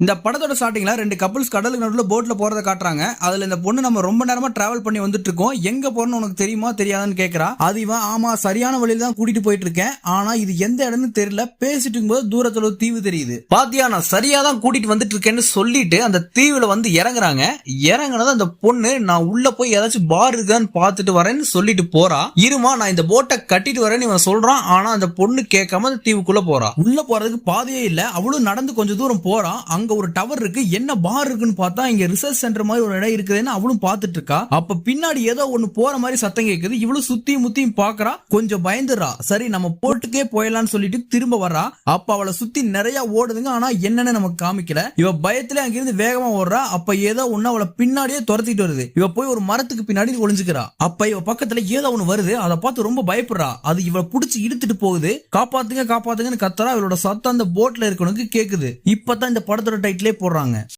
இந்த படத்தோட ஸ்டார்டிங்ல ரெண்டு கப்பல்ஸ் கடலுக்கு நடுவில் போட்ல போகிறத காட்டுறாங்க. அதுல இந்த பொண்ணு நம்ம ரொம்ப நேரமா டிராவல் பண்ணி வந்துட்டு இருக்கோம் எங்க போறோம்னு உனக்கு தெரியுமா தெரியாதான்னு கேக்குறா. அது இவன் ஆமா சரியான வழியில தான் கூட்டிட்டு போயிட்டு இருக்கேன் ஆனா இது எந்த இடம்னு தெரியல. பேசிட்டு இருக்கும்போது தூரத்துல ஒரு தீவு தெரியுது. பாத்தியா நான் சரியா தான் கூட்டிட்டு வந்துட்டு இருக்கேன்னு சொல்லிட்டு அந்த தீவுல வந்து இறங்குறாங்க. இறங்குனது அந்த பொண்ணு நான் உள்ள போய் ஏதாச்சும் பார் இருக்கான்னு பார்த்துட்டு வரேன்னு சொல்லிட்டு போறா. இருமா நான் இந்த போட்டை கட்டிட்டு வரேன்னு இவன் சொல்றான். ஆனா அந்த பொண்ணு கேட்காம அந்த தீவுக்குள்ள போறா. உள்ள போறதுக்கு பாதையே இல்ல. அவளும் நடந்து கொஞ்சம் தூரம் போறான் அங்க ஒரு டவர் இருக்கு. என்ன பார் இருக்குன்னு பார்த்தா இங்க ரிசர்ச் சென்டர் மாதிரி ஒரு இடம் இருக்குதுன்னு அவளும் பாத்துட்டு இருக்கா அப்ப பின்னாடி ஏதோ ஒண்ணு போற மாதிரி சத்தம் கேக்குது. இவளும் சுத்தியும் முத்தியும் பாக்குறா கொஞ்சம் பயந்துடுறா. சரி நம்ம போட்டுக்கே போயிடலாம்னு சொல்லிட்டு திரும்ப வர்றா. அப்ப அவளை சுத்தி நிறைய ஓடுதுங்க. ஆனா என்னன்னு நமக்கு காமிக்கல. இவ பயத்துல அங்கிருந்து வேகமா ஓடுறா. அப்ப ஏதோ ஒண்ணு அவளை பின்னாடியே துரத்திட்டு வருது. இவ போய் ஒரு மரத்துக்கு பின்னாடி ஒளிஞ்சுக்கிறா. அப்ப இவ பக்கத்துல ஏதோ ஒண்ணு வருது. அதை பார்த்து ரொம்ப பயப்படுறா. அது இவ புடிச்சு இழுத்துட்டு போகுது. காப்பாத்துங்க காப்பாத்துங்கன்னு கத்துறா. இவளோட சத்தம் அந்த போட்ல இருக்கவனுக்கு கேக்குது. இப்பதான் இந்த படத்தோட டைட்டிலே போடுறாங்க.